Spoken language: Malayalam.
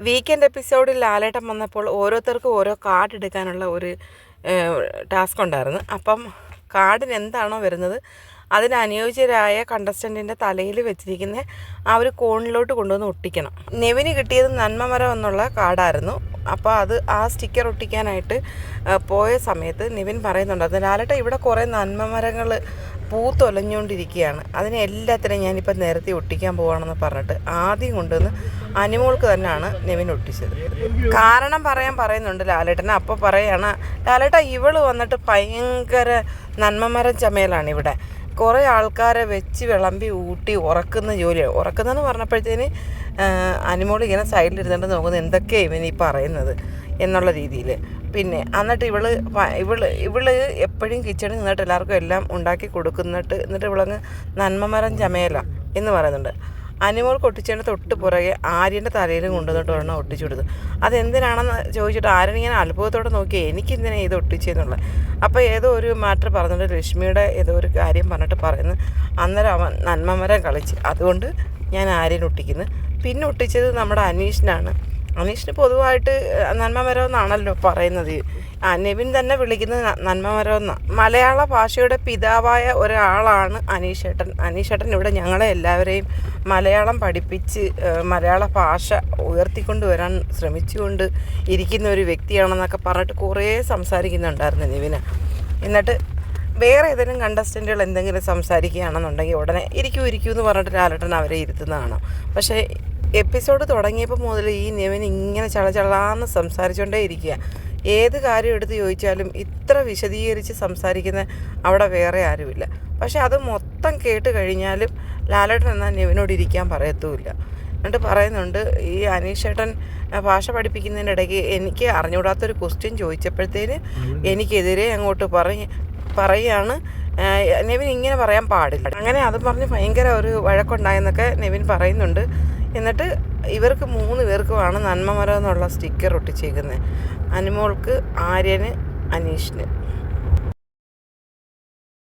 വീക്കെൻഡ് എപ്പിസോഡിൽ ലാലേട്ടം വന്നപ്പോൾ ഓരോരുത്തർക്കും ഓരോ കാർഡ് എടുക്കാനുള്ള ഒരു ടാസ്ക് ഉണ്ടായിരുന്നു. അപ്പം കാർഡിന് എന്താണോ വരുന്നത് അതിന് അനുയോജ്യരായ കണ്ടസ്റ്റന്റിന്റെ തലയിൽ വെച്ചിരിക്കുന്ന ആ ഒരു കോണിലോട്ട് കൊണ്ടുവന്ന് ഒട്ടിക്കണം. നെവിന് കിട്ടിയത് നന്മമരം എന്നുള്ള കാർഡായിരുന്നു അപ്പോൾ അത് ആ സ്റ്റിക്കർ ഒട്ടിക്കാനായിട്ട് പോയ സമയത്ത് നിവിൻ പറയുന്നുണ്ടായിരുന്നു ലാലട്ട ഇവിടെ കുറേ നന്മമരങ്ങൾ പൂത്തൊലഞ്ഞുകൊണ്ടിരിക്കുകയാണ് അതിനെ എല്ലാത്തിനും ഞാനിപ്പോൾ നേരത്തെ ഒട്ടിക്കാൻ പോവാണെന്ന് പറഞ്ഞിട്ട് ആദ്യം കൊണ്ടുവന്ന് അനിമോൾക്ക് തന്നെയാണ് നെവിൻ ഒട്ടിച്ചത്. കാരണം പറയാൻ പറയുന്നുണ്ട് ലാലേട്ടനെ. അപ്പോൾ പറയാണ് ലാലേട്ട ഇവൾ വന്നിട്ട് ഭയങ്കര നന്മമരം ചമയലാണ് ഇവിടെ. കുറേ ആൾക്കാരെ വെച്ച് വിളമ്പി ഊട്ടി ഉറക്കുന്ന ജോലിയാണ് ഉറക്കുന്നതെന്ന് പറഞ്ഞപ്പോഴത്തേന് അനിമോൾ ഇങ്ങനെ സൈഡിലിരുന്നിട്ട് നോക്കുന്നത് എന്തൊക്കെയാണ് ഇവൻ ഈ പറയുന്നത്? എന്നുള്ള രീതിയിൽ. പിന്നെ എന്നിട്ട് ഇവൾ ഇവൾ ഇവൾ എപ്പോഴും കിച്ചണിൽ നിന്നിട്ട് എല്ലാവർക്കും എല്ലാം ഉണ്ടാക്കി കൊടുക്കുന്നിട്ട് എന്നിട്ട് ഇവളങ്ങ് നന്മമരം ചമയല എന്ന് പറയുന്നുണ്ട്. അനിമോൾ ഒട്ടിച്ചതിന്റെ തൊട്ട് പുറകെ ആര്യന്റെ തലയിലും കൊണ്ടുവന്നിട്ട് ഒരെണ്ണം ഒട്ടിച്ചു കൊടുത്തു. അതെന്തിനാണെന്ന് ചോദിച്ചിട്ട് ആര്യൻ ഇങ്ങനെ അത്ഭുതത്തോടെ നോക്കി എനിക്കെന്തിനാണ് ഇത് ഒട്ടിച്ചെന്നുള്ളത്? അപ്പോൾ ഏതോ ഒരു മാറ്റർ പറഞ്ഞിട്ട് ലക്ഷ്മിയുടെ ഏതോ ഒരു കാര്യം പറഞ്ഞിട്ട് പറയുന്നു. അന്നേരം അവൻ നന്മമരം കളിച്ച്. അതുകൊണ്ട് ഞാൻ ആര്യൻ ഒട്ടിക്കുന്നു. പിന്നെ ഒട്ടിച്ചത് നമ്മുടെ അനീഷിനാണ്. അനീഷിന് പൊതുവായിട്ട് നന്മമരം എന്നാണല്ലോ പറയുന്നത്. ആ തന്നെ വിളിക്കുന്നത് നന്മമരം മലയാള ഭാഷയുടെ പിതാവായ ഒരാളാണ് അനീഷേട്ടൻ. അനീഷേട്ടൻ ഇവിടെ ഞങ്ങളെ എല്ലാവരെയും മലയാളം പഠിപ്പിച്ച് മലയാള ഭാഷ ഉയർത്തിക്കൊണ്ടുവരാൻ ശ്രമിച്ചുകൊണ്ട് ഇരിക്കുന്ന ഒരു വ്യക്തിയാണെന്നൊക്കെ പറഞ്ഞിട്ട് കുറേ സംസാരിക്കുന്നുണ്ടായിരുന്നു നിവിന്. എന്നിട്ട് വേറെ ഏതെങ്കിലും കണ്ടസ്റ്റന്റുകൾ എന്തെങ്കിലും സംസാരിക്കുകയാണെന്നുണ്ടെങ്കിൽ ഉടനെ ഇരിക്കൂ ഇരിക്കൂ എന്ന് പറഞ്ഞിട്ട് ലാലട്ടൻ അവരെ ഇരുത്തുന്നതാണ്. പക്ഷേ എപ്പിസോഡ് തുടങ്ങിയപ്പോൾ മുതൽ ഈ നെവിൻ ഇങ്ങനെ ചളചളാന്ന് സംസാരിച്ചുകൊണ്ടേ ഇരിക്കുക. ഏത് കാര്യം എടുത്ത് ചോദിച്ചാലും ഇത്ര വിശദീകരിച്ച് സംസാരിക്കുന്ന അവിടെ വേറെ ആരുമില്ല. പക്ഷെ അത് മൊത്തം കേട്ട് കഴിഞ്ഞാലും ലാലേട്ടൻ എന്നാൽ നെവിനോട് ഇരിക്കാൻ പറയത്തുമില്ല. എന്നിട്ട് പറയുന്നുണ്ട് ഈ അനീഷ് ചേട്ടൻ ഭാഷ പഠിപ്പിക്കുന്നതിന്റെ ഇടയ്ക്ക് എനിക്ക് അറിഞ്ഞുകൂടാത്തൊരു ക്വസ്റ്റ്യൻ ചോദിച്ചപ്പോഴത്തേന് എനിക്കെതിരെ അങ്ങോട്ട് പറഞ്ഞ് പറയാണ്. നെവിൻ ഇങ്ങനെ പറയാൻ പാടില്ല. അങ്ങനെ അത് പറഞ്ഞ് ഭയങ്കര ഒരു വഴക്കുണ്ടായെന്നൊക്കെ നെവിൻ പറയുന്നുണ്ട്. എന്നിട്ട് ഇവർക്ക് മൂന്ന് പേർക്കുമാണ് നന്മമരം എന്നുള്ള സ്റ്റിക്കർ ഒട്ടിച്ചേക്കുന്നത് അനുമോൾക്ക് ആര്യന് അനീഷിന്.